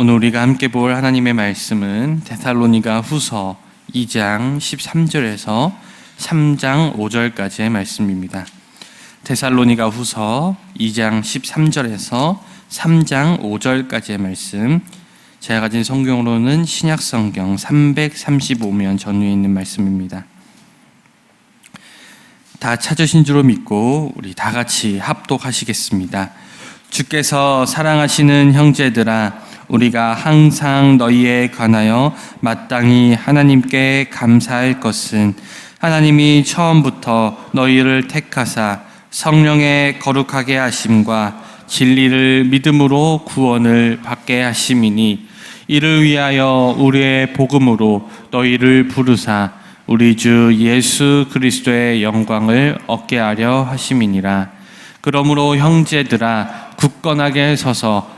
오늘 우리가 함께 볼 하나님의 말씀은 데살로니가 후서 2장 13절에서 3장 5절까지의 말씀입니다. 데살로니가 후서 2장 13절에서 3장 5절까지의 말씀. 제가 가진 성경으로는 신약 성경 335면 전후에 있는 말씀입니다. 다 찾으신 줄로 믿고 우리 다 같이 합독하시겠습니다. 주께서 사랑하시는 형제들아 우리가 항상 너희에 관하여 마땅히 하나님께 감사할 것은 하나님이 처음부터 너희를 택하사 성령의 거룩하게 하심과 진리를 믿음으로 구원을 받게 하심이니 이를 위하여 우리의 복음으로 너희를 부르사 우리 주 예수 그리스도의 영광을 얻게 하려 하심이니라. 그러므로 형제들아 굳건하게 서서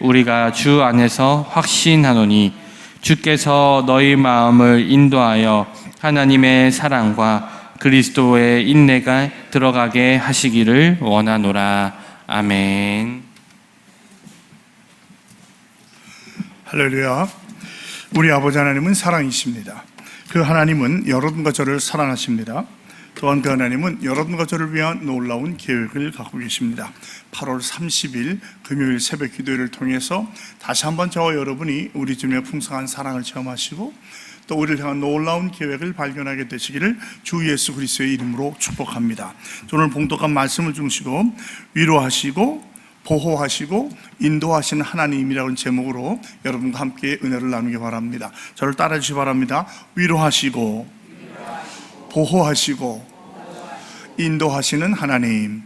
우리가 주 안에서 확신하노니 주께서 너희 마음을 인도하여 하나님의 사랑과 그리스도의 인내가 들어가게 하시기를 원하노라. 아멘. 할렐루야. 우리 아버지 하나님은 사랑이십니다. 그 하나님은 여러분과 저를 사랑하십니다. 또한 그 하나님은 여러분과 저를 위한 놀라운 계획을 갖고 계십니다. 8월 30일 금요일 새벽 기도회를 통해서 다시 한번 저와 여러분이 우리 주님의 풍성한 사랑을 체험하시고 또 우리를 향한 놀라운 계획을 발견하게 되시기를 주 예수 그리스도의 이름으로 축복합니다. 오늘 봉독한 말씀을 중시고 위로하시고 보호하시고 인도하시는 하나님이라는 제목으로 여러분과 함께 은혜를 나누기 바랍니다. 저를 따라 주시 바랍니다. 위로하시고 보호하시고 인도하시는 하나님.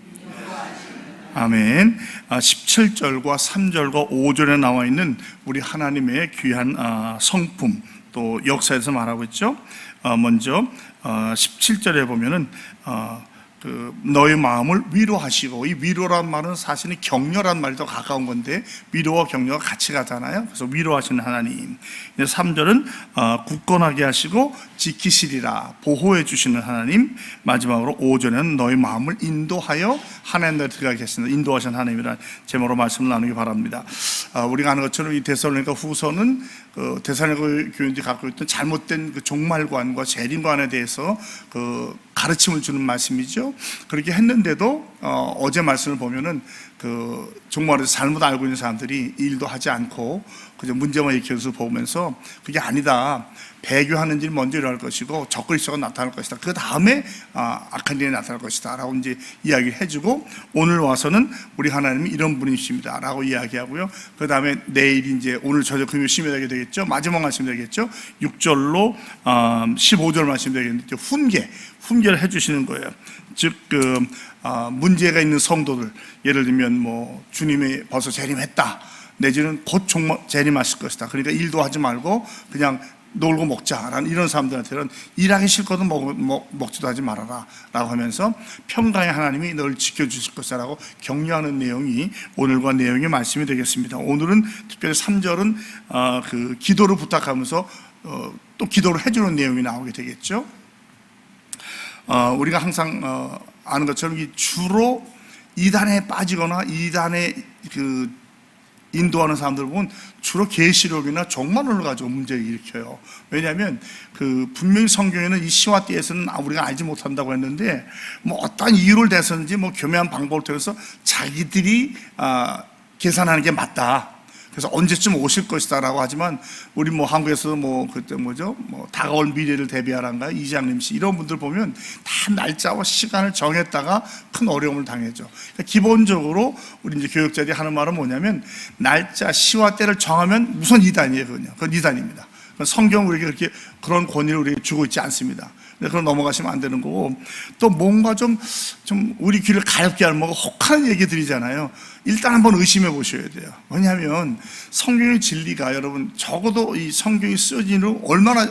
아멘. 17절과 3절과 5절에 나와 있는 우리 하나님의 귀한 아, 성품 또 역사에서 말하고 있죠. 어, 먼저 17절에 보면은 어, 그 너의 마음을 위로하시고 이 위로란 말은 사실은 격려란 더 가까운 건데 위로와 격려가 같이 가잖아요. 그래서 위로하시는 하나님. 3절은 어, 굳건하게 하시고 지키시리라 보호해 주시는 하나님. 마지막으로 5절에는 너의 마음을 인도하여 하나님 나라에 들어가게 하시는 인도하시는 하나님이라는 제목으로 말씀을 나누기 바랍니다. 아, 우리가 아는 것처럼 이 데살로니가 후서는 그 데살로니가 교인들이 갖고 있던 잘못된 그 종말관과 재림관에 대해서 그 가르침을 주는 말씀이죠. 그렇게 했는데도 어, 어제 말씀을 보면은 그 종말에서 잘못 알고 있는 사람들이 일도 하지 않고 그저 문제만 일으켜서 보면서 그게 아니다. 배교하는 일 먼저 일어날 것이고 적그리스도가 나타날 것이다. 그 다음에 아, 악한 일이 나타날 것이다라고 이제 이야기를 해주고 오늘 와서는 우리 하나님이 이런 분이십니다라고 이야기하고요. 그 다음에 내일 이제 오늘 저녁 금요 심해되게 되겠죠. 마지막 말씀 되겠죠. 6절로 15절 말씀 되겠는데 훈계 훈계를 해주시는 거예요. 즉 그 아, 문제가 있는 성도들 예를 들면 뭐 주님이 벌써 재림했다. 내지는 곧 재림하실 것이다. 그러니까 일도 하지 말고 그냥 놀고 먹자라는 이런 사람들한테는 일하기 싫거든 먹, 먹, 먹지도 하지 말아라. 라고 하면서 평강의 하나님이 널 지켜주실 것이라고 격려하는 내용이 오늘과 내용의 말씀이 되겠습니다. 오늘은 특별히 3절은 어, 그 기도를 부탁하면서 어, 또 기도를 해주는 내용이 나오게 되겠죠. 어, 우리가 항상 어, 아는 것처럼 이 주로 이단에 빠지거나 이단에 그 인도하는 사람들 보면 주로 계시록이나 종말론을 가지고 문제를 일으켜요. 왜냐하면 그 분명히 성경에는 이 시와 띠에서는 우리가 알지 못한다고 했는데 뭐 어떤 이유를 대서든지 뭐 교묘한 방법을 통해서 자기들이 아, 계산하는 게 맞다. 그래서 언제쯤 오실 것이다라고 하지만 우리 뭐 한국에서 뭐 그때 뭐죠? 뭐 다가올 미래를 대비하란가 이장님 씨 이런 분들 보면 다 날짜와 시간을 정했다가 큰 어려움을 당했죠. 그러니까 기본적으로 우리 이제 교육자들이 하는 말은 뭐냐면 날짜 시와 때를 정하면 우선 이단이에요, 그건요. 그건 이단입니다. 성경 우리에게 그렇게 그런 권위를 우리에게 주고 있지 않습니다. 네, 그럼 넘어가시면 안 되는 거고 또 뭔가 좀, 좀 우리 귀를 가렵게 하는 뭔가 혹하는 얘기 들이잖아요. 일단 한번 의심해 보셔야 돼요. 왜냐하면 성경의 진리가 여러분 적어도 이 성경이 쓰여진 후 얼마나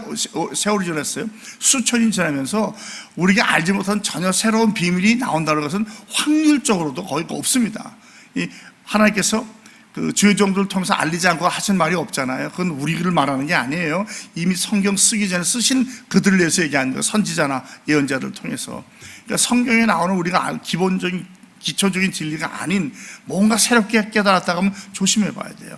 세월이 지났어요? 수천 년 지나면서 우리가 알지 못한 전혀 새로운 비밀이 나온다는 것은 확률적으로도 거의 없습니다. 이 하나님께서 그 주의 종들을 통해서 알리지 않고 하신 말이 없잖아요. 그건 우리를 말하는 게 아니에요. 이미 성경 쓰기 전에 쓰신 그들을 위해서 얘기하는 거예요. 선지자나 예언자들을 통해서. 그러니까 성경에 나오는 우리가 알- 기본적인 기초적인 진리가 아닌 뭔가 새롭게 깨달았다고 하면 조심해 봐야 돼요.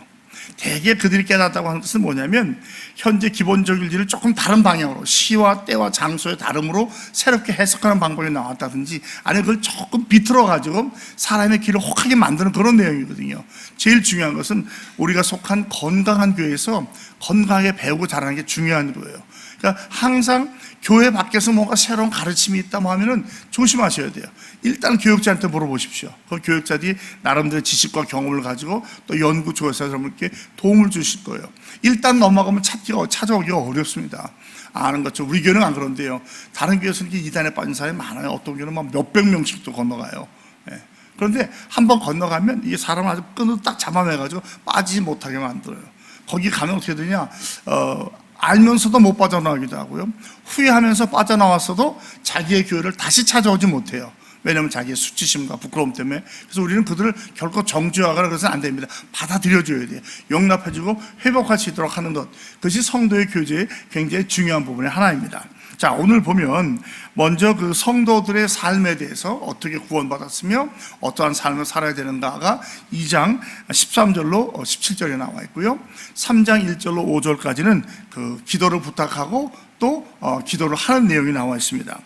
대개 그들이 깨닫다고 하는 것은 뭐냐면 현재 기본적인 일을 조금 다른 방향으로 시와 때와 장소의 다름으로 새롭게 해석하는 방법이 나왔다든지 아니면 그걸 조금 비틀어 가지고 사람의 길을 혹하게 만드는 그런 내용이거든요. 제일 중요한 것은 우리가 속한 건강한 교회에서 건강하게 배우고 자라는 게 중요한 거예요. 그러니까 항상 교회 밖에서 뭔가 새로운 가르침이 있다고 하면은 조심하셔야 돼요. 일단 교육자한테 물어보십시오. 그 교육자들이 나름대로 지식과 경험을 가지고 또 연구 조사에서 여러분께 도움을 주실 거예요. 일단 넘어가면 찾기가 찾아오기가 어렵습니다. 아는 것처럼 우리 교회는 안 그런데요. 다른 교회에서는 이단에 빠진 사람이 많아요. 어떤 교회는 막 몇백 명씩도 건너가요. 예. 그런데 한 번 건너가면 이게 사람을 아주 끈을 딱 잡아매가지고 빠지지 못하게 만들어요. 거기 가면 어떻게 되냐? 어, 알면서도 못 빠져나가기도 하고요. 후회하면서 빠져나왔어도 자기의 교회를 다시 찾아오지 못해요. 왜냐하면 자기의 수치심과 부끄러움 때문에. 그래서 우리는 그들을 결코 정죄하거나 그래서는 안 됩니다. 받아들여줘야 돼요. 용납해주고 회복할 수 있도록 하는 것. 그것이 성도의 교제의 굉장히 중요한 부분의 하나입니다. 자, 오늘 보면 먼저 그 성도들의 삶에 대해서 어떻게 구원받았으며 어떠한 삶을 살아야 되는가가 2장 13절로 17절에 나와 있고요. 3장 1절로 5절까지는 그 기도를 부탁하고 또 어, 기도를 하는 내용이 나와 있습니다.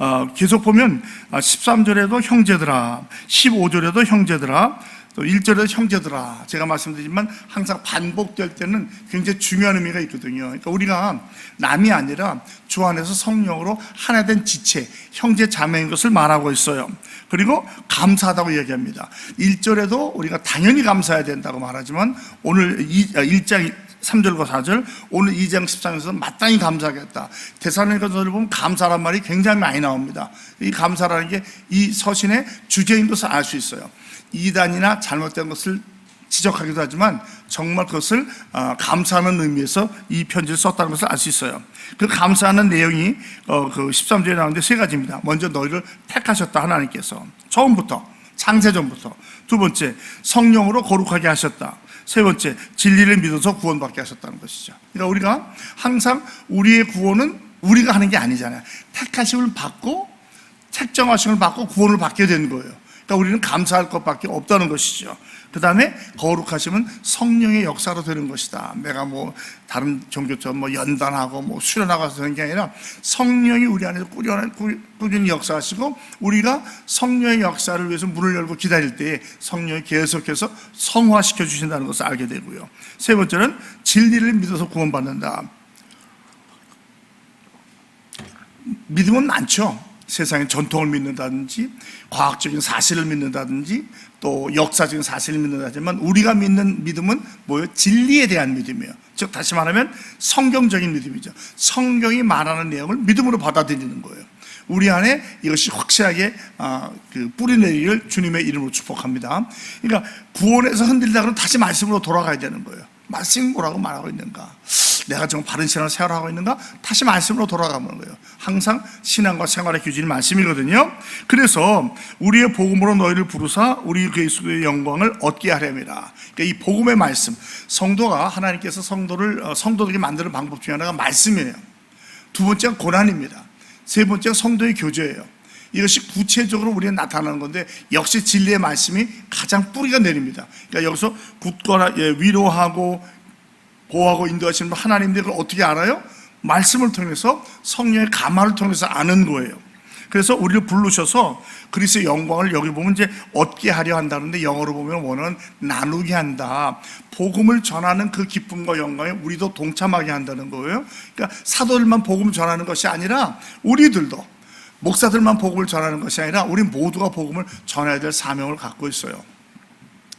어, 계속 보면 13절에도 형제들아, 15절에도 형제들아, 또 1절에도 형제들아. 제가 말씀드리지만 항상 반복될 때는 굉장히 중요한 의미가 있거든요. 그러니까 우리가 남이 아니라 주 안에서 성령으로 하나 된 지체, 형제 자매인 것을 말하고 있어요. 그리고 감사하다고 얘기합니다. 1절에도 우리가 당연히 감사해야 된다고 말하지만 오늘 1장 3절과 4절, 오늘 2장 13절에서 마땅히 감사하겠다. 대사님께서 보면 감사란 말이 굉장히 많이 나옵니다. 이 감사라는 게 이 서신의 주제인 것을 알 수 있어요. 이단이나 잘못된 것을 지적하기도 하지만 정말 그것을 아, 감사하는 의미에서 이 편지를 썼다는 것을 알 수 있어요. 그 감사하는 내용이 어, 그 13절에 나오는데 세 가지입니다. 먼저 너희를 택하셨다 하나님께서 처음부터 창세전부터 두 번째 성령으로 거룩하게 하셨다. 세 번째 진리를 믿어서 구원받게 하셨다는 것이죠. 그러니까 우리가 항상 우리의 구원은 우리가 하는 게 아니잖아요. 택하심을 받고 책정하심을 받고 구원을 받게 되는 거예요. 그러니까 우리는 감사할 것밖에 없다는 것이죠. 그 다음에 거룩하심은 성령의 역사로 되는 것이다. 내가 뭐 다른 종교처럼 뭐 연단하고 뭐 수련하고서 되는 게 아니라 성령이 우리 안에서 꾸준히 역사하시고 우리가 성령의 역사를 위해서 문을 열고 기다릴 때에 성령이 계속해서 성화시켜 주신다는 것을 알게 되고요. 세 번째는 진리를 믿어서 구원받는다. 믿음은 많죠. 세상의 전통을 믿는다든지 과학적인 사실을 믿는다든지 또 역사적인 사실을 믿는다지만 우리가 믿는 믿음은 뭐예요? 진리에 대한 믿음이에요. 즉 다시 말하면 성경적인 믿음이죠. 성경이 말하는 내용을 믿음으로 받아들이는 거예요. 우리 안에 이것이 확실하게 아, 그 뿌리내리를 주님의 이름으로 축복합니다. 그러니까 구원에서 흔들리다 그러면 다시 말씀으로 돌아가야 되는 거예요. 말씀이 뭐라고 말하고 있는가? 내가 정말 바른 신앙을 생활하고 있는가? 다시 말씀으로 돌아가는 거예요. 항상 신앙과 생활의 규칙이 말씀이거든요. 그래서 우리의 복음으로 너희를 부르사 우리 그리스도의 영광을 얻게 하렵니다. 그러니까 이 복음의 말씀, 성도가 하나님께서 성도를 어, 성도들이 만드는 방법 중에 하나가 말씀이에요. 두 번째는 고난입니다. 세 번째는 성도의 교제예요. 이것이 구체적으로 우리에 나타나는 건데 역시 진리의 말씀이 가장 뿌리가 내립니다. 그러니까 여기서 굳거나 예, 위로하고 보호하고 인도하시는 하나님들 그걸 어떻게 알아요? 말씀을 통해서 성령의 감화를 통해서 아는 거예요. 그래서 우리를 부르셔서 그리스의 영광을 여기 보면 이제 얻게 하려 한다는데 영어로 보면 원어는 나누게 한다. 복음을 전하는 그 기쁨과 영광에 우리도 동참하게 한다는 거예요. 그러니까 사도들만 복음을 전하는 것이 아니라 우리들도 목사들만 복음을 전하는 것이 아니라 우리 모두가 복음을 전해야 될 사명을 갖고 있어요.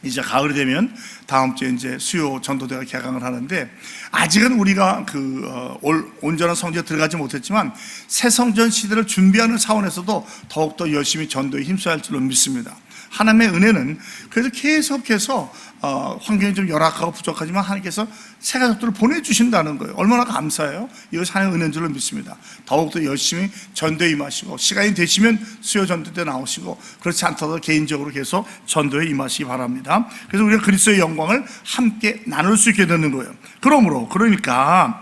이제 가을이 되면 다음 주에 이제 수요 전도대가 개강을 하는데 아직은 우리가 그 어, 올- 온전한 성지에 들어가지 못했지만 새 성전 시대를 준비하는 차원에서도 더욱 더 열심히 전도에 힘써야 할 줄로 믿습니다. 하나님의 은혜는 그래서 계속해서 어, 환경이 좀 열악하고 부족하지만 하나님께서 새 가족들을 보내주신다는 거예요. 얼마나 감사해요. 이것이 하나님의 은혜인 줄로 믿습니다. 더욱더 열심히 전도에 임하시고 시간이 되시면 수요 전도 때 나오시고 그렇지 않더라도 개인적으로 계속 전도에 임하시기 바랍니다. 그래서 우리가 그리스도의 영광을 함께 나눌 수 있게 되는 거예요. 그러므로 그러니까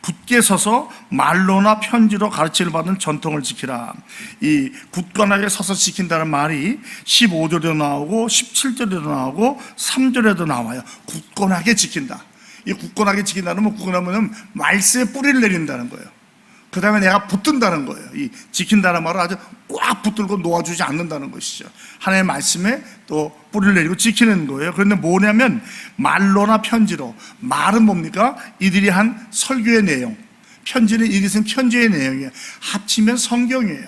굳게 서서 말로나 편지로 가르침을 받는 전통을 지키라. 이 굳건하게 서서 지킨다는 말이 15절에도 나오고 17절에도 나오고 3절에도 나와요. 굳건하게 지킨다. 이 굳건하게 지킨다는 건 굳건하면 말씀에 뿌리를 내린다는 거예요. 그 다음에 내가 붙든다는 거예요. 이 지킨다는 말을 아주 꽉 붙들고 놓아주지 않는다는 것이죠. 하나님의 말씀에 또 뿌리를 내리고 지키는 거예요. 그런데 뭐냐면 말로나 편지로. 말은 뭡니까? 이들이 한 설교의 내용. 편지는 쓴 편지의 내용이에요. 합치면 성경이에요.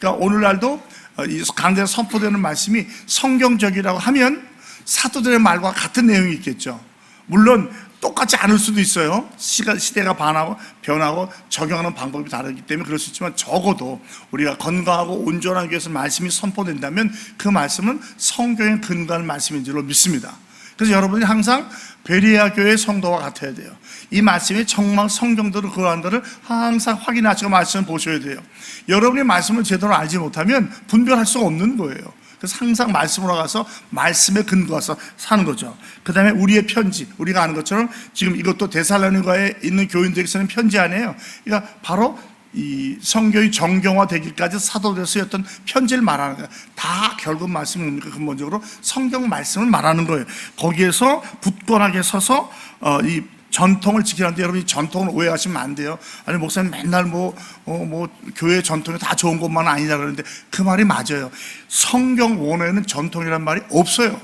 그러니까 오늘날도 어, 이 강대에 선포되는 말씀이 성경적이라고 하면 사도들의 말과 같은 내용이 있겠죠. 물론 똑같지 않을 수도 있어요. 시가, 시대가 반하고 변하고 적용하는 방법이 다르기 때문에 그럴 수 있지만 적어도 우리가 건강하고 온전하기 위해서 말씀이 선포된다면 그 말씀은 성경에 근거한 말씀인 줄로 믿습니다. 그래서 여러분이 항상 베리아 교회 성도와 같아야 돼요. 이 말씀이 정말 성경대로 그러한가를 항상 확인하시고 말씀을 보셔야 돼요. 여러분이 말씀을 제대로 알지 못하면 분별할 수가 없는 거예요. 그래서 항상 말씀으로 가서 말씀에 근거해서 사는 거죠. 그 다음에 우리의 편지, 우리가 아는 것처럼 지금 이것도 데살로니가에 있는 교인들에게 쓰는 편지 아니에요. 그러니까 바로 이 성경이 정경화 되기까지 사도들 쓰였던 편지를 말하는 거예요. 다 결국 말씀은 뭡니까? 근본적으로 성경 말씀을 말하는 거예요. 거기에서 굳건하게 서서 어, 이 전통을 지키는데 여러분 이 전통을 오해하시면 안 돼요. 아니 목사님 맨날 뭐, 어, 뭐 교회 전통이 다 좋은 것만 아니라 그러는데 그 말이 맞아요. 성경 원어에는 전통이란 말이 없어요.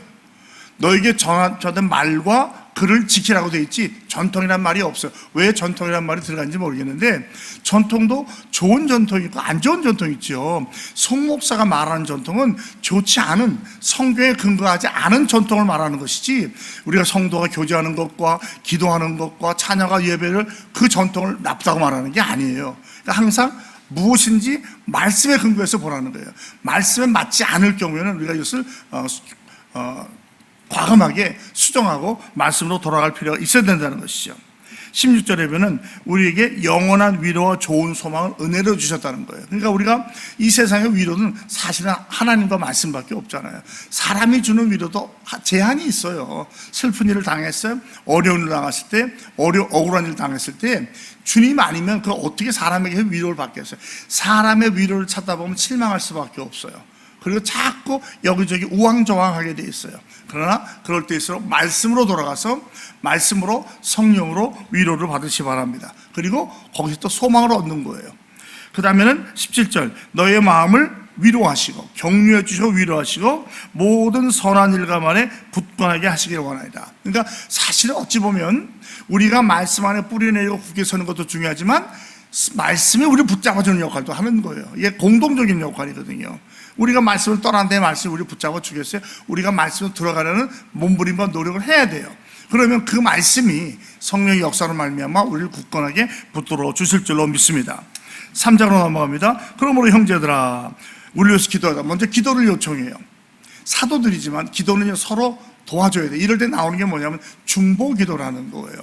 너에게 전하된 말과 글을 지키라고 돼 있지 전통이란 말이 없어요. 왜 전통이란 말이 들어간지 모르겠는데 전통도 좋은 전통이 있고 안 좋은 전통이 있죠. 송목사가 말하는 전통은 좋지 않은 성경에 근거하지 않은 전통을 말하는 것이지 우리가 성도가 교제하는 것과 기도하는 것과 찬양과 예배를 그 전통을 나쁘다고 말하는 게 아니에요. 그러니까 항상 무엇인지 말씀에 근거해서 보라는 거예요. 말씀에 맞지 않을 경우에는 우리가 이것을 어, 어, 과감하게 수정하고 말씀으로 돌아갈 필요가 있어야 된다는 것이죠. 16절에 보면 우리에게 영원한 위로와 좋은 소망을 은혜로 주셨다는 거예요. 그러니까 우리가 이 세상의 위로는 사실은 하나님과 말씀밖에 없잖아요. 사람이 주는 위로도 제한이 있어요. 슬픈 일을 당했어요. 어려운 일을 당했을 때, 어려, 억울한 일을 당했을 때 주님 아니면 그 어떻게 사람에게 위로를 받겠어요. 사람의 위로를 찾다 보면 실망할 수밖에 없어요. 그리고 자꾸 여기저기 우왕좌왕하게 돼 있어요. 그러나 그럴 때일수록 말씀으로 돌아가서 말씀으로 성령으로 위로를 받으시 기 바랍니다. 그리고 거기서 또 소망을 얻는 거예요. 그 다음에는 17절 너의 마음을 위로하시고 격려해 주시고 위로하시고 모든 선한 일과 말에 굳건하게 하시기를 원하이다. 그러니까 사실은 어찌 보면 우리가 말씀 안에 뿌리내리고 굳게 서는 것도 중요하지만 말씀이 우리를 붙잡아주는 역할도 하는 거예요. 이게 공동적인 역할이거든요. 우리가 말씀을 떠난데 말씀이 우리를 붙잡아 주겠어요? 우리가 말씀을 들어가려는 몸부림과 노력을 해야 돼요. 그러면 그 말씀이 성령의 역사로 말미암아 우리를 굳건하게 붙들어 주실 줄로 믿습니다. 3장으로 넘어갑니다. 그러므로 형제들아 우리 위해서 기도하다. 먼저 기도를 요청해요. 사도들이지만 기도는 서로 도와줘야 돼. 이럴 때 나오는 게 뭐냐면 중보 기도라는 거예요.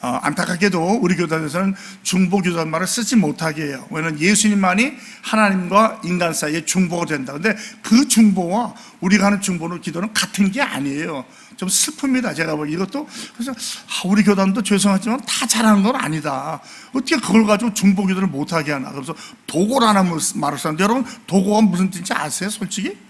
어, 안타깝게도 우리 교단에서는 중보 기도라는 말을 쓰지 못하게 해요. 왜냐면 예수님만이 하나님과 인간 사이에 중보가 된다. 근데 그 중보와 우리가 하는 중보는 기도는 같은 게 아니에요. 좀 슬픕니다. 제가 보기 이것도 그래서 아, 우리 교단도 죄송하지만 다 잘하는 건 아니다. 어떻게 그걸 가지고 중보 기도를 못하게 하나. 그래서 도고라는 말을 썼는데 여러분 도고가 무슨 뜻인지 아세요? 솔직히?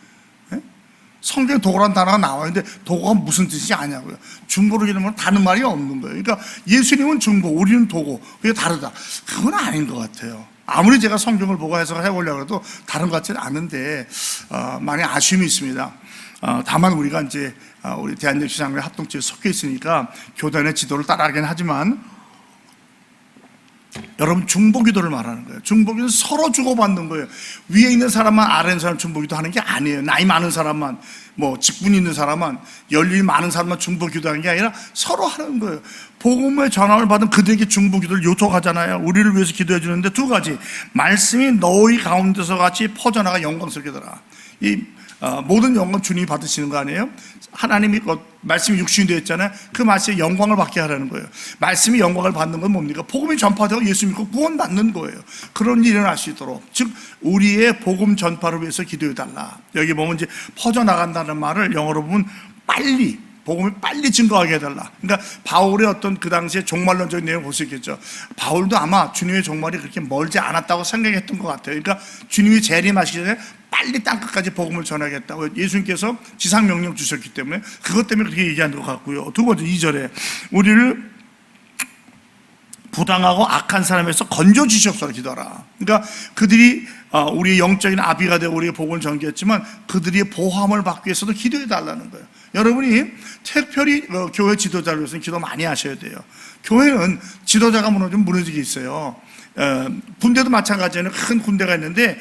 성경에 도구란 단어가 나와있는데 도구가 무슨 뜻이 아냐고요. 중보를 이름은 다른 말이 없는 거예요. 그러니까 예수님은 중보, 우리는 도구. 그게 다르다. 그건 아닌 것 같아요. 아무리 제가 성경을 보고 해석을 해보려고 해도 다른 것 같지는 않은데 어, 많이 아쉬움이 있습니다. 어, 다만 우리가 이제 어, 우리 대한역시장의 합동체에 속해 있으니까 교단의 지도를 따라가긴 하지만 여러분 중보기도를 말하는 거예요. 중보기도는 서로 주고받는 거예요. 위에 있는 사람만 아래 있는 사람 중보기도 하는 게 아니에요. 나이 많은 사람만 뭐 직분 있는 사람만 열일 많은 사람만 중보기도 하는 게 아니라 서로 하는 거예요. 복음의 전함을 받은 그들에게 중보기도를 요청하잖아요. 우리를 위해서 기도해 주는데 두 가지 말씀이 너희 가운데서 같이 퍼져나가 영광스럽게 되라. 이 어, 모든 영광 주님이 받으시는 거 아니에요? 하나님이 그 말씀이 육신이 되었잖아요. 그 말씀에 영광을 받게 하라는 거예요. 말씀이 영광을 받는 건 뭡니까? 복음이 전파되고 예수 믿고 구원받는 거예요. 그런 일이 일어날 수 있도록 즉 우리의 복음 전파를 위해서 기도해 달라. 여기 보면 이제 퍼져 나간다는 말을 영어로 보면 빨리 복음이 빨리 증거하게 해달라. 그러니까 바울의 어떤 그 당시에 종말론적인 내용을 볼 수 있겠죠. 바울도 아마 주님의 종말이 그렇게 멀지 않았다고 생각했던 것 같아요. 그러니까 주님이 재림하시기 전에 빨리 땅끝까지 복음을 전하겠다고 예수님께서 지상 명령 주셨기 때문에 그것 때문에 그렇게 얘기한 것 같고요. 두 번째 2절에 우리를 부당하고 악한 사람에서 건져 주시옵소서 기도하라. 그러니까 그들이 어, 우리의 영적인 아비가 되고 우리의 복을 전개했지만 그들이 보함을 받기 위해서도 기도해 달라는 거예요. 여러분이 특별히 어, 교회 지도자를 위해서는 기도 많이 하셔야 돼요. 교회는 지도자가 무너지면 무너지게 있어요. 어, 군대도 마찬가지예요. 큰 군대가 있는데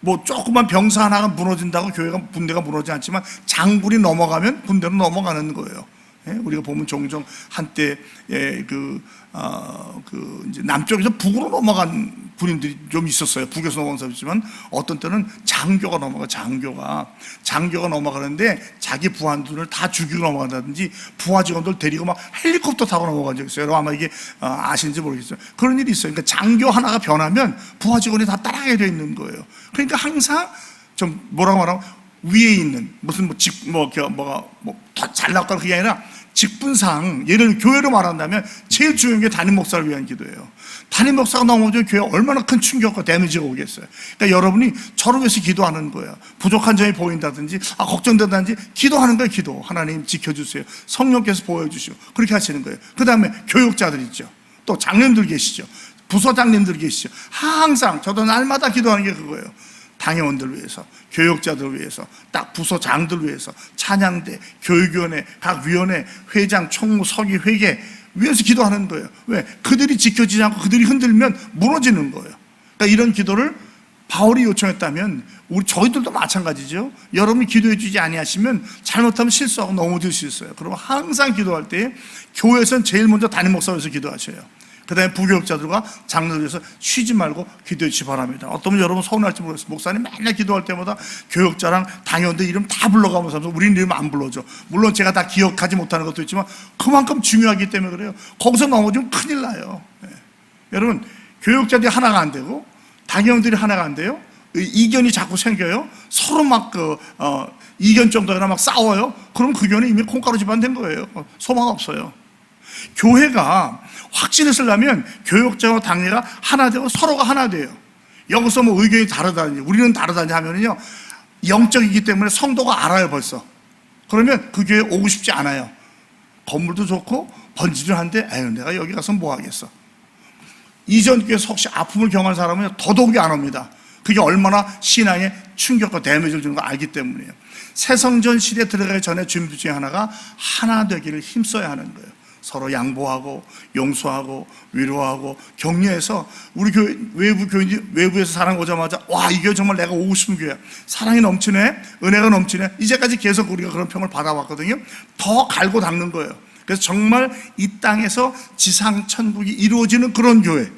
뭐 조그만 병사 하나가 무너진다고 교회가 군대가 무너지지 않지만 장군이 넘어가면 군대로 넘어가는 거예요. 예, 우리가 보면 종종 한때 예, 그, 어, 그 이제 남쪽에서 북으로 넘어간 군인들이 좀 있었어요. 북에서 넘어간 사람이지만 어떤 때는 장교가 넘어가 장교가 장교가 넘어가는데 자기 부하들을 다 죽이고 넘어간다든지 부하 직원들 데리고 막 헬리콥터 타고 넘어간 적 있어요. 아마 이게 어, 아시는지 모르겠어요. 그런 일이 있어요. 그러니까 장교 하나가 변하면 부하 직원이 다 따라가게 돼 있는 거예요. 그러니까 항상 좀 뭐라고 말하면 위에 있는 무슨 뭐 직뭐 뭐가 뭐더 잘났거나 그게 아니라 직분상 예를 들어 교회로 말한다면 제일 중요한 게 담임 목사를 위한 기도예요. 담임 목사가 넘어지면 교회 얼마나 큰 충격과 데미지가 오겠어요. 그러니까 여러분이 저를 위해서 기도하는 거예요. 부족한 점이 보인다든지 아 걱정된다든지 기도하는 거예요. 기도 하나님 지켜주세요. 성령께서 보여주시오. 그렇게 하시는 거예요. 그 다음에 교육자들 있죠. 또 장님들 계시죠. 부서장님들 계시죠. 항상 저도 날마다 기도하는 게 그거예요. 당회원들 위해서, 교육자들 위해서, 딱 부서장들 위해서, 찬양대, 교육위원회, 각 위원회, 회장, 총무, 서기, 회계 위해서 기도하는 거예요. 왜? 그들이 지켜지지 않고 그들이 흔들면 무너지는 거예요. 그러니까 이런 기도를 바울이 요청했다면 우리 저희들도 마찬가지죠. 여러분이 기도해 주지 아니하시면 잘못하면 실수하고 넘어질 수 있어요. 그러면 항상 기도할 때 교회에서는 제일 먼저 담임 목사에서 기도하셔요. 그 다음에 부교육자들과 장로들 위해서 쉬지 말고 기도해 주시 기 바랍니다. 어떤 분 여러분 서운할지 모르겠어요. 목사님 맨날 기도할 때마다 교육자랑 당연들 이름 다 불러가면서 우리는 이름 안 불러줘. 물론 제가 다 기억하지 못하는 것도 있지만 그만큼 중요하기 때문에 그래요. 거기서 넘어지면 큰일 나요. 예. 여러분 교육자들이 하나가 안 되고 당연들이 하나가 안 돼요. 이견이 자꾸 생겨요. 서로 막 그, 어, 이견 정도나 막 싸워요. 그럼 그 견이 이미 콩가루 집안 된 거예요. 소망 없어요. 교회가 확신을 쓰려면 교육자와 당회가 하나 되고 서로가 하나 돼요. 여기서 뭐 의견이 다르다니, 우리는 다르다니 하면은요, 영적이기 때문에 성도가 알아요, 벌써. 그러면 그 교회 오고 싶지 않아요. 건물도 좋고, 번지를 한데, 에휴, 내가 여기 가서 뭐 하겠어. 이전 교회에서 혹시 아픔을 경험한 사람은 더더욱이 안 옵니다. 그게 얼마나 신앙에 충격과 데미지를 주는 거 알기 때문이에요. 새성전 시대 들어가기 전에 준비 중에 하나가 하나 되기를 힘써야 하는 거예요. 서로 양보하고 용서하고 위로하고 격려해서 우리 교회 외부 교인 외부에서 사랑 오자마자 와 이 교회 정말 내가 오고 싶은 교회야. 사랑이 넘치네? 은혜가 넘치네? 이제까지 계속 우리가 그런 평을 받아왔거든요. 더 갈고 닦는 거예요. 그래서 정말 이 땅에서 지상 천국이 이루어지는 그런 교회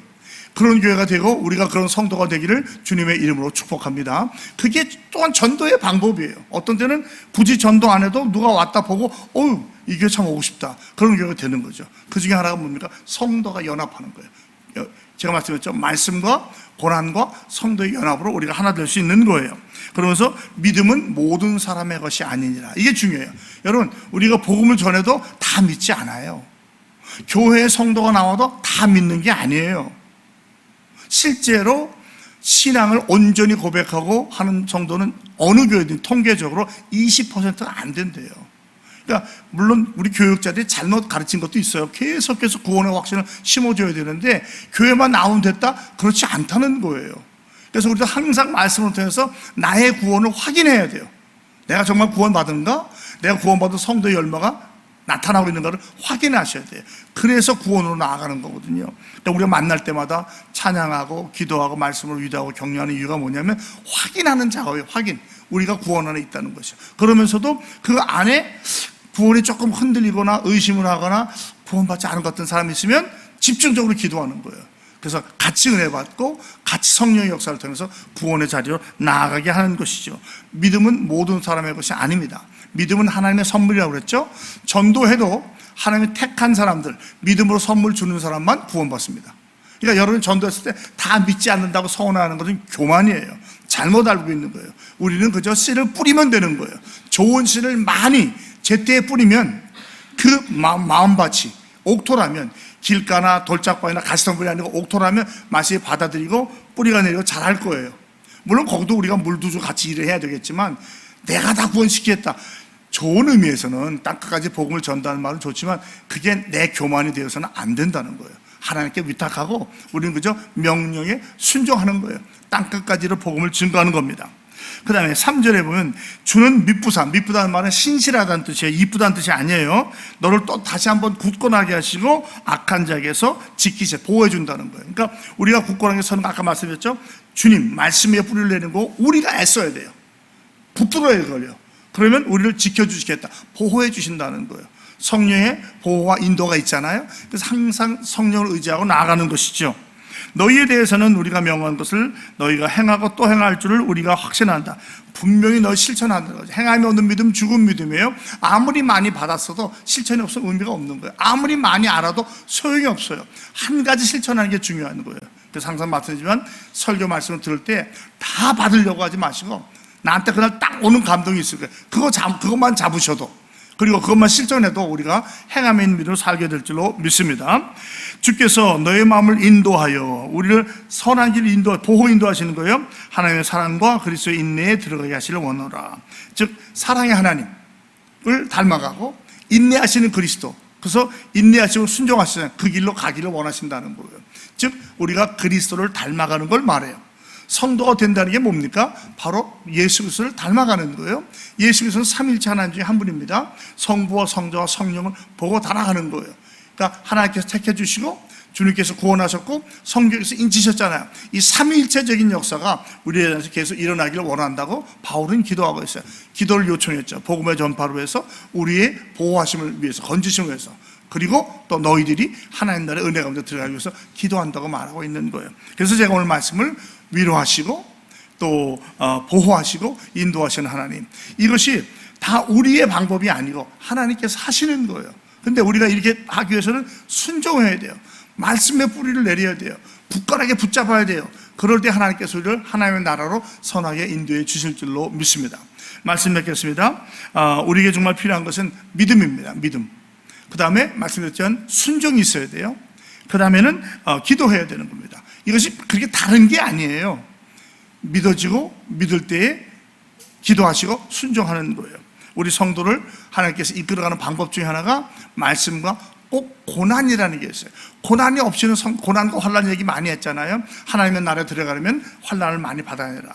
그런 교회가 되고 우리가 그런 성도가 되기를 주님의 이름으로 축복합니다. 그게 또한 전도의 방법이에요. 어떤 때는 굳이 전도 안 해도 누가 왔다 보고 어유 이 교회 참 오고 싶다. 그런 교회가 되는 거죠. 그 중에 하나가 뭡니까? 성도가 연합하는 거예요. 제가 말씀드렸죠. 말씀과 고난과 성도의 연합으로 우리가 하나 될 수 있는 거예요. 그러면서 믿음은 모든 사람의 것이 아니니라. 이게 중요해요. 여러분, 우리가 복음을 전해도 다 믿지 않아요. 교회에 성도가 나와도 다 믿는 게 아니에요. 실제로 신앙을 온전히 고백하고 하는 정도는 어느 교회든 통계적으로 20%가 안 된대요. 그러니까 물론 우리 교육자들이 잘못 가르친 것도 있어요. 계속해서 구원의 확신을 심어줘야 되는데 교회만 나오면 됐다? 그렇지 않다는 거예요. 그래서 우리도 항상 말씀을 통해서 나의 구원을 확인해야 돼요. 내가 정말 구원받은가? 내가 구원받은 성도의 열매가 나타나고 있는가를 확인하셔야 돼요. 그래서 구원으로 나아가는 거거든요. 그러니까 우리가 만날 때마다 찬양하고 기도하고 말씀을 위로하고 격려하는 이유가 뭐냐면 확인하는 작업이에요. 확인. 우리가 구원 안에 있다는 것이죠. 그러면서도 그 안에 구원이 조금 흔들리거나 의심을 하거나 구원받지 않은 것 같은 사람이 있으면 집중적으로 기도하는 거예요. 그래서 같이 은혜 받고 같이 성령의 역사를 통해서 구원의 자리로 나아가게 하는 것이죠. 믿음은 모든 사람의 것이 아닙니다. 믿음은 하나님의 선물이라고 그랬죠. 전도해도 하나님이 택한 사람들, 믿음으로 선물 주는 사람만 구원받습니다. 그러니까 여러분 전도했을 때 다 믿지 않는다고 서운하는 것은 교만이에요. 잘못 알고 있는 거예요. 우리는 그저 씨를 뿌리면 되는 거예요. 좋은 씨를 많이 제때에 뿌리면 그 마음, 마음밭이 옥토라면 길가나 돌짝바위나 가시덤불이 아니고 옥토라면 맛이 받아들이고 뿌리가 내리고 자랄 거예요. 물론 거기도 우리가 물도 주고 같이 일을 해야 되겠지만 내가 다 구원시키겠다. 좋은 의미에서는 땅끝까지 복음을 전다는 말은 좋지만 그게 내 교만이 되어서는 안 된다는 거예요. 하나님께 위탁하고 우리는 그저 명령에 순종하는 거예요. 땅끝까지로 복음을 증거하는 겁니다. 그 다음에 3절에 보면 주는 미쁘사 미쁘다는 말은 신실하다는 뜻이에요. 이쁘다는 뜻이 아니에요. 너를 또 다시 한번 굳건하게 하시고 악한 자에게서 지키세 보호해 준다는 거예요. 그러니까 우리가 굳건하게 서는 거 아까 말씀드렸죠? 주님 말씀 위에 뿌리를 내는 거 우리가 애써야 돼요. 부풀어야 걸려 그러면 우리를 지켜주시겠다. 보호해 주신다는 거예요. 성령의 보호와 인도가 있잖아요. 그래서 항상 성령을 의지하고 나아가는 것이죠 너희에 대해서는 우리가 명한 것을 너희가 행하고 또 행할 줄을 우리가 확신한다. 분명히 너 실천한다는 거죠. 행함이 없는 믿음 죽은 믿음이에요. 아무리 많이 받았어도 실천이 없으면 의미가 없는 거예요. 아무리 많이 알아도 소용이 없어요. 한 가지 실천하는 게 중요한 거예요. 그래서 항상 말씀드리지만 설교 말씀을 들을 때 다 받으려고 하지 마시고 나한테 그날 딱 오는 감동이 있을 거예요. 그거 잡, 그것만 잡으셔도 그리고 그것만 실천해도 우리가 행함에 있는 믿음으로 살게 될 줄로 믿습니다. 주께서 너의 마음을 인도하여 우리를 선한 길 인도, 보호 인도하시는 거예요. 하나님의 사랑과 그리스도의 인내에 들어가게 하시를 원하라. 즉 사랑의 하나님을 닮아가고 인내하시는 그리스도. 그래서 인내하시고 순종하시는 그 길로 가기를 원하신다는 거예요. 즉 우리가 그리스도를 닮아가는 걸 말해요. 성도가 된다는 게 뭡니까? 바로 예수 그리스도를 닮아가는 거예요. 예수 그리스도는 삼일체 하나님 중에 한 분입니다. 성부와 성자와 성령을 보고 달아가는 거예요. 그러니까 하나님께서 택해 주시고 주님께서 구원하셨고 성경에서 인치셨잖아요. 이 삼일체적인 역사가 우리에 대해서 계속 일어나기를 원한다고 바울은 기도하고 있어요. 기도를 요청했죠. 복음의 전파로 해서 우리의 보호하심을 위해서 건지심을 위해서 그리고 또 너희들이 하나님 나라의 은혜 가운데 들어가기 위해서 기도한다고 말하고 있는 거예요. 그래서 제가 오늘 말씀을 위로하시고 또 어, 보호하시고 인도하시는 하나님 이것이 다 우리의 방법이 아니고 하나님께서 하시는 거예요. 근데 우리가 이렇게 하기 위해서는 순종해야 돼요. 말씀의 뿌리를 내려야 돼요. 굳건하게 붙잡아야 돼요. 그럴 때 하나님께서 우리를 하나님의 나라로 선하게 인도해 주실 줄로 믿습니다. 말씀 맺겠습니다. 어, 우리에게 정말 필요한 것은 믿음입니다. 믿음. 그 다음에 말씀드렸지만 순종이 있어야 돼요. 그 다음에는 어, 기도해야 되는 겁니다. 이것이 그렇게 다른 게 아니에요. 믿어지고 믿을 때에 기도하시고 순종하는 거예요. 우리 성도를 하나님께서 이끌어가는 방법 중에 하나가 말씀과 꼭 고난이라는 게 있어요. 고난이 없이는 성, 고난과 환란 얘기 많이 했잖아요. 하나님의 나라에 들어가려면 환란을 많이 받아내라.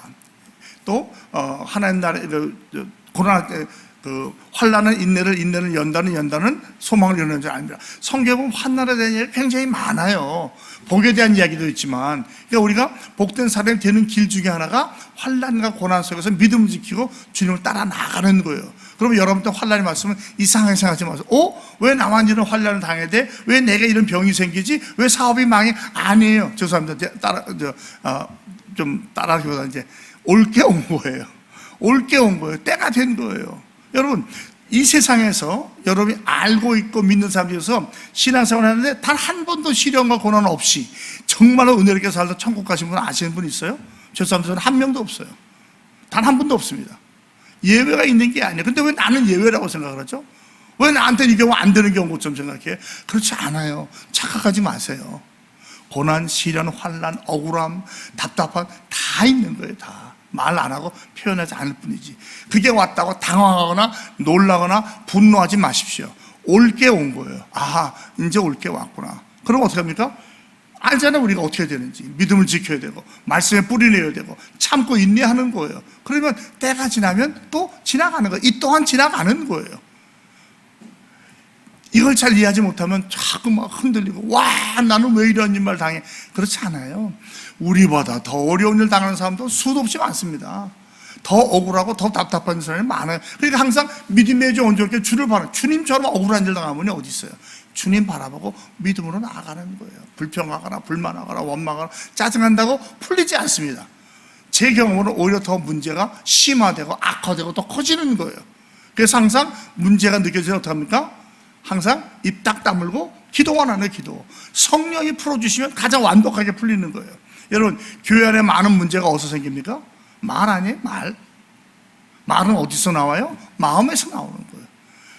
또 어, 하나님 나라 그, 그, 고난 때그 환란은 인내를 인내는 연단은 연단은 소망을 이루는 줄 아닙니다. 성경에 환난에 대한 이야기 굉장히 많아요. 복에 대한 이야기도 있지만 그러니까 우리가 복된 사람이 되는 길 중에 하나가 환란과 고난 속에서 믿음을 지키고 주님을 따라 나가는 거예요. 그러면 여러분들 환란이 말씀은 이상하게 생각하지 마세요. 어? 왜 나만 이런 환란을 당해야 돼? 왜 내가 이런 병이 생기지? 왜 사업이 망해? 아니에요. 죄송합니다. 따라 저, 어, 좀 따라하기보다 이제 옳게 온 거예요. 옳게 온 거예요. 때가 된 거예요. 여러분 이 세상에서 여러분이 알고 있고 믿는 사람 중에서 신앙생활 하는데 단 한 번도 시련과 고난 없이 정말로 은혜롭게 살다 천국 가신 분 아시는 분 있어요? 죄송합니다. 저는 한 명도 없어요. 단한 번도 없습니다. 예외가 있는 게 아니에요. 근데 왜 나는 예외라고 생각을 하죠? 왜 나한테 이 경우 안 되는 경우처럼 생각해? 그렇지 않아요. 착각하지 마세요. 고난, 시련, 환란, 억울함, 답답함 다 있는 거예요. 다. 말 안 하고 표현하지 않을 뿐이지. 그게 왔다고 당황하거나 놀라거나 분노하지 마십시오. 올 게 온 거예요. 아, 이제 올 게 왔구나. 그럼 어떻게 합니까? 알잖아요, 우리가 어떻게 되는지. 믿음을 지켜야 되고, 말씀에 뿌리내야 되고, 참고 인내하는 거예요. 그러면 때가 지나면 또 지나가는 거예요. 이 또한 지나가는 거예요. 이걸 잘 이해하지 못하면 자꾸 막 흔들리고, 와, 나는 왜 이런 일만 당해. 그렇지 않아요. 우리보다 더 어려운 일 당하는 사람도 수도 없이 많습니다. 더 억울하고 더 답답한 사람이 많아요. 그러니까 항상 믿음의 주 온전하게 주를 바라. 주님처럼 억울한 일 당하면 어디 있어요? 주님 바라보고 믿음으로 나아가는 거예요. 불평하거나 불만하거나 원망하거나 짜증한다고 풀리지 않습니다. 제 경험으로 오히려 더 문제가 심화되고 악화되고 더 커지는 거예요. 그래서 항상 문제가 느껴지면 어떡합니까? 항상 입 딱 다물고 기도만 하는 기도. 성령이 풀어주시면 가장 완벽하게 풀리는 거예요. 여러분, 교회 안에 많은 문제가 어디서 생깁니까? 말 아니에요? 말. 말은 어디서 나와요? 마음에서 나오는 거예요.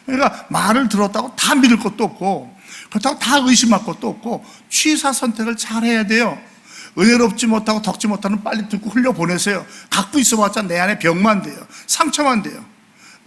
그러니까 말을 들었다고 다 믿을 것도 없고, 그렇다고 다 의심할 것도 없고, 취사 선택을 잘 해야 돼요. 은혜롭지 못하고 덕지 못하는 빨리 듣고 흘려보내세요. 갖고 있어봤자 내 안에 병만 돼요. 상처만 돼요.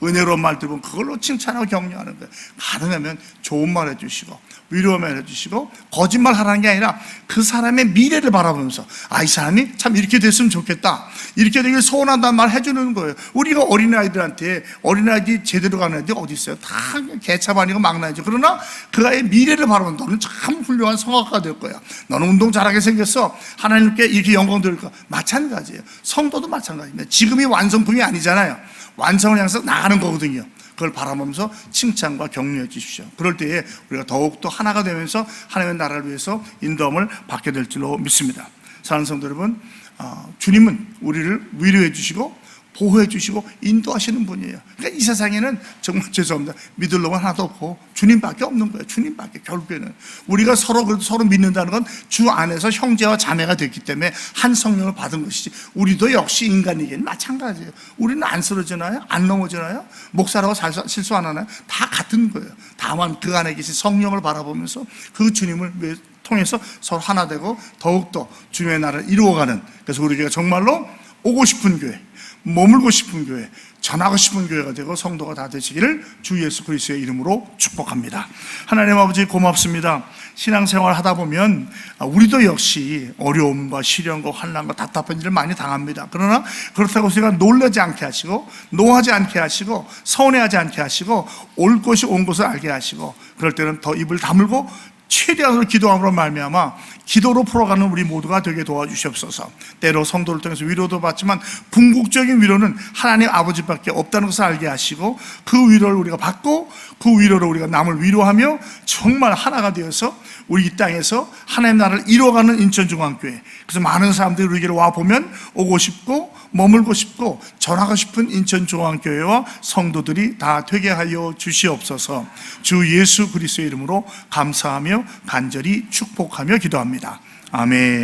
은혜로운 말 들으면 그걸로 칭찬하고 격려하는 거예요. 가능하면 좋은 말 해주시고, 위로만 해주시고, 거짓말 하라는 게 아니라 그 사람의 미래를 바라보면서, 아, 이 사람이 참 이렇게 됐으면 좋겠다. 이렇게 되길 소원한다는 말 해주는 거예요. 우리가 어린 아이들한테, 어린 아이들이 제대로 가는 애들이 어디 있어요? 다 개차반이고 막나이죠. 그러나 그 아이의 미래를 바라보면 너는 참 훌륭한 성악가가 될 거야. 너는 운동 잘하게 생겼어. 하나님께 이렇게 영광 거야. 마찬가지예요. 성도도 마찬가지입니다. 지금이 완성품이 아니잖아요. 완성을 향해서 나 가는 거거든요. 그걸 바라보면서 칭찬과 격려해 주십시오. 그럴 때에 우리가 더욱더 하나가 되면서 하나님의 나라를 위해서 인도함을 받게 될 줄로 믿습니다. 사랑하는 성도 여러분, 어, 주님은 우리를 위로해 주시고 보호해 주시고 인도하시는 분이에요. 그러니까 이 세상에는 정말 죄송합니다. 믿을 놈은 하나도 없고 주님밖에 없는 거예요. 주님밖에 결국에는 우리가 서로 그래도 서로 믿는다는 건 주 안에서 형제와 자매가 됐기 때문에 한 성령을 받은 것이지. 우리도 역시 인간이긴 마찬가지예요. 우리는 안 쓰러지나요? 안 넘어지나요? 목사라고 실수 안 하나요? 다 같은 거예요. 다만 그 안에 계신 성령을 바라보면서 그 주님을 통해서 서로 하나 되고 더욱더 주님의 나라를 이루어가는 그래서 우리 교회가 정말로 오고 싶은 교회 머물고 싶은 교회, 전하고 싶은 교회가 되고 성도가 다 되시기를 주 예수 그리스도의 이름으로 축복합니다. 하나님 아버지 고맙습니다. 신앙생활 하다 보면 우리도 역시 어려움과 시련과 환난과 답답한 일을 많이 당합니다. 그러나 그렇다고 우리가 놀라지 않게 하시고 노하지 않게 하시고 서운해하지 않게 하시고 올 것이 온 것을 알게 하시고 그럴 때는 더 입을 다물고 최대한으로 기도함으로 말미암아 기도로 풀어가는 우리 모두가 되게 도와주시옵소서. 때로 성도를 통해서 위로도 받지만 궁극적인 위로는 하나님 아버지밖에 없다는 것을 알게 하시고 그 위로를 우리가 받고 그 위로로 우리가 남을 위로하며 정말 하나가 되어서 우리 이 땅에서 하나님 나라를 이루어가는 인천중앙교회. 그래서 많은 사람들이 우리에게로 와 보면 오고 싶고 머물고 싶고 전하고 싶은 인천중앙교회와 성도들이 다 되게 하여 주시옵소서. 주 예수 그리스도의 이름으로 감사하며 간절히 축복하며 기도합니다. 아멘.